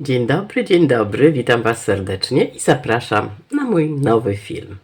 Dzień dobry, dzień dobry, witam Was serdecznie i zapraszam na mój nowy film.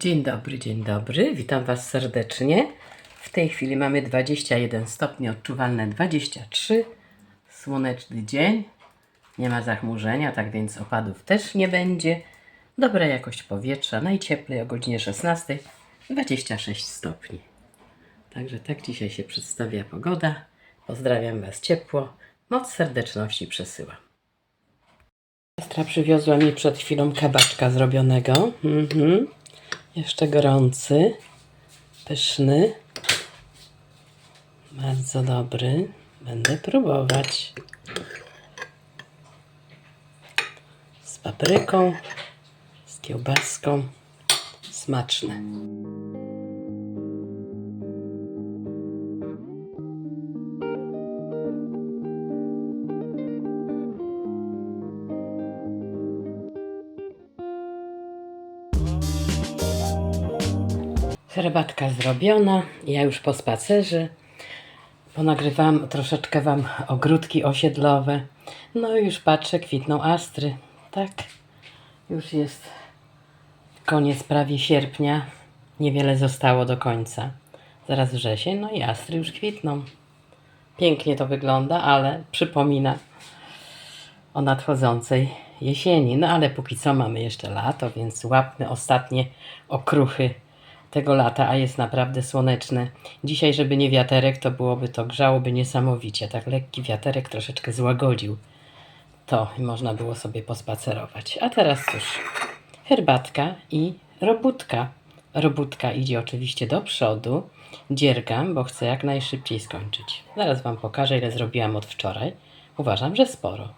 Dzień dobry, dzień dobry, witam Was serdecznie. W tej chwili mamy 21 stopni, odczuwalne 23, słoneczny dzień, nie ma zachmurzenia, tak więc opadów też nie będzie. Dobra jakość powietrza, najcieplej o godzinie 16, 26 stopni. Także tak dzisiaj się przedstawia pogoda. Pozdrawiam Was ciepło, moc serdeczności przesyłam. Siostra przywiozła mi przed chwilą kabaczka zrobionego. Mhm. Jeszcze gorący, pyszny, bardzo dobry. Będę próbować. Z papryką, z kiełbaską. Smaczne. Herbatka zrobiona, ja już po spacerze. Ponagrywam troszeczkę Wam ogródki osiedlowe. No i już patrzę, kwitną astry. Tak, już jest koniec prawie sierpnia. Niewiele zostało do końca. Zaraz wrzesień, no i astry już kwitną. Pięknie to wygląda, ale przypomina o nadchodzącej jesieni. No ale póki co mamy jeszcze lato, więc łapmy ostatnie okruchy tego lata, a jest naprawdę słoneczne. Dzisiaj, żeby nie wiaterek, to byłoby to grzałoby niesamowicie. Tak lekki wiaterek troszeczkę złagodził to i można było sobie pospacerować. A teraz cóż, herbatka i robótka. Robótka idzie oczywiście do przodu. Dziergam, bo chcę jak najszybciej skończyć. Zaraz Wam pokażę, ile zrobiłam od wczoraj. Uważam, że sporo.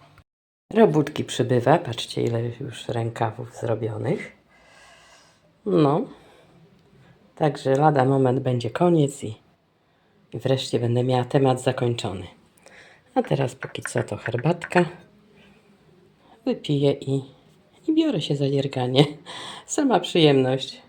Robótki przybywa. Patrzcie, ile już rękawów zrobionych. No, Także lada moment będzie koniec i, wreszcie będę miała temat zakończony. A teraz póki co to herbatka. Wypiję i, i biorę się za dzierganie. Sama przyjemność.